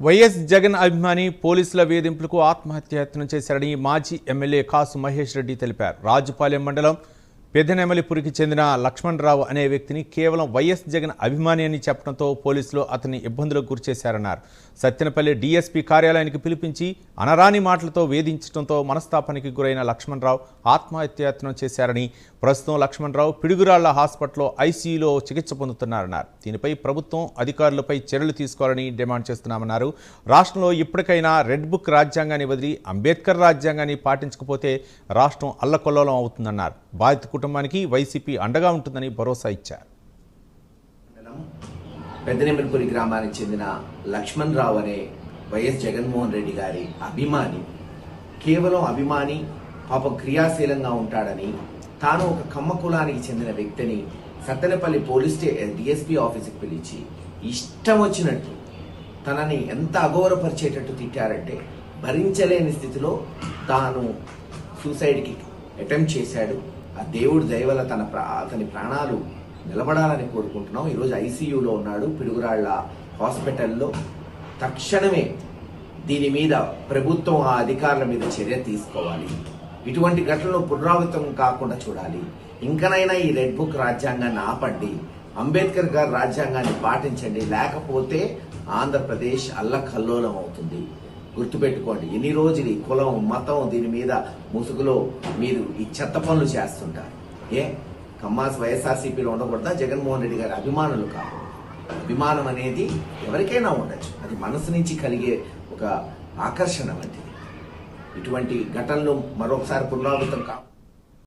YS Jagan అభిమాని పోలీసుల వేధింపులకు ఆత్మహత్య యత్నం చేశారని మాజీ ఎమ్మెల్యే కాసు మహేష్ రెడ్డి తెలిపారు. రాజుపాలెం మండలం పెదనెమలిపురికి చెందిన లక్ష్మణరావు అనే వ్యక్తిని కేవలం వైఎస్ జగన్ అభిమాని అని చెప్పడంతో పోలీసులు అతన్ని ఇబ్బందులకు గురిచేశారన్నారు సత్యనపల్లి డీఎస్పీ కార్యాలయానికి పిలిపించి అనరాని మాటలతో వేధించడంతో మనస్తాపానికి గురైన లక్ష్మణరావు ఆత్మహత్యాయత్నం చేశారని ప్రస్తుతం లక్ష్మణరావు పిడుగురాళ్ళ హాస్పిటల్లో ఐసీయూలో చికిత్స పొందుతున్నారన్నారు. దీనిపై ప్రభుత్వం అధికారులపై చర్యలు తీసుకోవాలని డిమాండ్ చేస్తున్నామన్నారు. రాష్ట్రంలో ఇప్పటికైనా రెడ్ బుక్ రాజ్యాంగాన్ని వదిలి అంబేద్కర్ రాజ్యాంగాన్ని పాటించకపోతే రాష్ట్రం అల్లకొల్లోలం అవుతుందన్నారు. బాధిత కుటుంబానికి వైసీపీ అండగా ఉంటుందని భరోసా ఇచ్చారు. మండలం గ్రామానికి చెందిన లక్ష్మణ్ రావు అనే వైఎస్ జగన్మోహన్ రెడ్డి గారి అభిమాని కేవలం అభిమాని పాపం క్రియాశీలంగా ఉంటాడని తాను ఒక కమ్మ కులానికి చెందిన వ్యక్తిని సత్తెనపల్లి పోలీస్ స్టే డిఎస్పీ ఆఫీస్కి పిలిచి ఇష్టం వచ్చినట్టు తనని ఎంత అగౌరవపరిచేటట్టు తిట్టారంటే భరించలేని స్థితిలో తాను సూసైడ్కి అటెంప్ట్ చేశాడు. ఆ దేవుడు దయవల్ల తన ప్రా- అతని ప్రాణాలు నిలబడాలని కోరుకుంటున్నాం. ఈరోజు ఐసీయూలో ఉన్నాడు పిడుగురాళ్ళ హాస్పిటల్లో. తక్షణమే దీని మీద ప్రభుత్వం ఆ అధికారుల మీద చర్య తీసుకోవాలి. ఇటువంటి ఘటనలు పునరావృతం కాకుండా చూడాలి. ఇంకనైనా ఈ రెడ్ బుక్ రాజ్యాంగాన్ని ఆపండి. అంబేద్కర్ గారు రాజ్యాంగాన్ని పాటించండి. లేకపోతే ఆంధ్రప్రదేశ్ అల్లకల్లోలం అవుతుంది. గుర్తుపెట్టుకోండి. ఎన్ని రోజులు ఈ కులం మతం దీని మీద ముసుగులో మీరు ఈ చెత్త పనులు చేస్తుంటారు? ఏ? కమ్మాస్ వైఎస్ఆర్సీపీలో ఉండకూడదా? జగన్మోహన్ రెడ్డి గారి అభిమానులు కాదు. అభిమానం అనేది ఎవరికైనా ఉండొచ్చు. అది మనసు నుంచి కలిగే ఒక ఆకర్షణ వంటిది. ఇటువంటి ఘటనలు మరొకసారి పునరావృతం కావు.